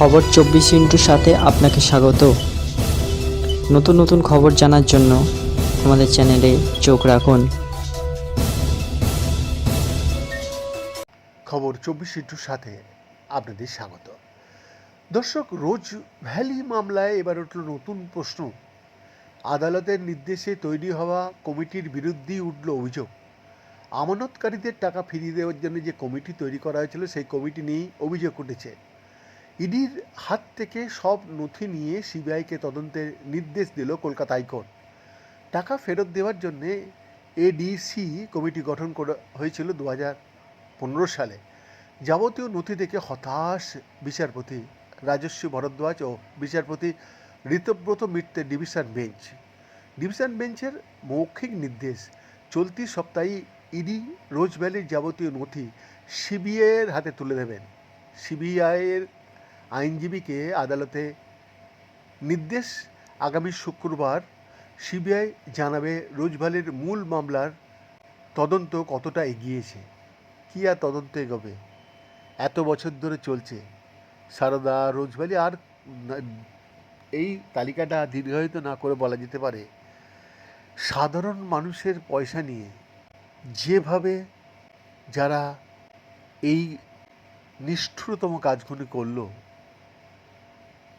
খবর চব্বিশ ইন্টুর সাথে আপনাকে স্বাগত। নতুন নতুন খবর জানার জন্য আমাদের চ্যানেলে চোখ রাখুন। খবর চব্বিশ ইন্টুর সাথে আপনাদের স্বাগত। দর্শক, রোজ ভ্যালি মামলায় এবার উঠল নতুন প্রশ্ন। আদালতের নির্দেশে তৈরি হওয়া কমিটির বিরুদ্ধেই উঠল অভিযোগ। আমানতকারীদের টাকা ফিরিয়ে দেওয়ার জন্য যে কমিটি তৈরি করা হয়েছিল, সেই কমিটি নিয়েই অভিযোগ উঠেছে। ইডির হাত থেকে সব নথি নিয়ে সিবিআইকে তদন্তের নির্দেশ দিল কলকাতা হাইকোর্ট। টাকা ফেরত দেওয়ার জন্যে এডিসি কমিটি গঠন করা হয়েছিল দু পনেরো সালে। যাবতীয় নথি দেখে হতাশ বিচারপতি রাজস্বী ভরদ্বাজ ও বিচারপতি ঋতব্রত মিত্রের ডিভিশন বেঞ্চ। ডিভিশন বেঞ্চের মৌখিক নির্দেশ, চলতি সপ্তাহে ইডি রোজ ভ্যালির যাবতীয় নথি সিবিআইয়ের হাতে তুলে দেবেন। সিবিআইয়ের আইনজীবীকে আদালতে নির্দেশ আগামী শুক্রবার সিবিআই জানাবে রোজভ্যালির মূল মামলার তদন্ত কতটা এগিয়েছে। কী আর তদন্ত এগোবে? এত বছর ধরে চলছে। সারদা রোজভ্যালি আর এই তালিকাটা দীর্ঘায়িত না করে বলা যেতে পারে। সাধারণ মানুষের পয়সা নিয়ে যেভাবে যারা এই নিষ্ঠুরতম কাজগুলি করল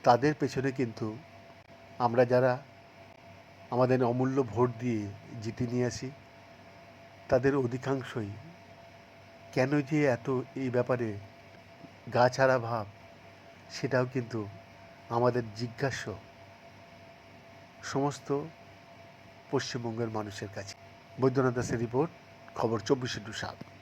তাদের পেছনে কিন্তু আমরা যারা আমাদের অমূল্য ভোট দিয়ে জিতে নিয়ে আসি, তাদের অধিকাংশই কেন যে এত এই ব্যাপারে গা ছাড়া ভাব, সেটাও কিন্তু আমাদের জিজ্ঞাস্য সমস্ত পশ্চিমবঙ্গের মানুষের কাছে। বৈদ্যনাথ দাসের রিপোর্ট, খবর চব্বিশে টু সাত।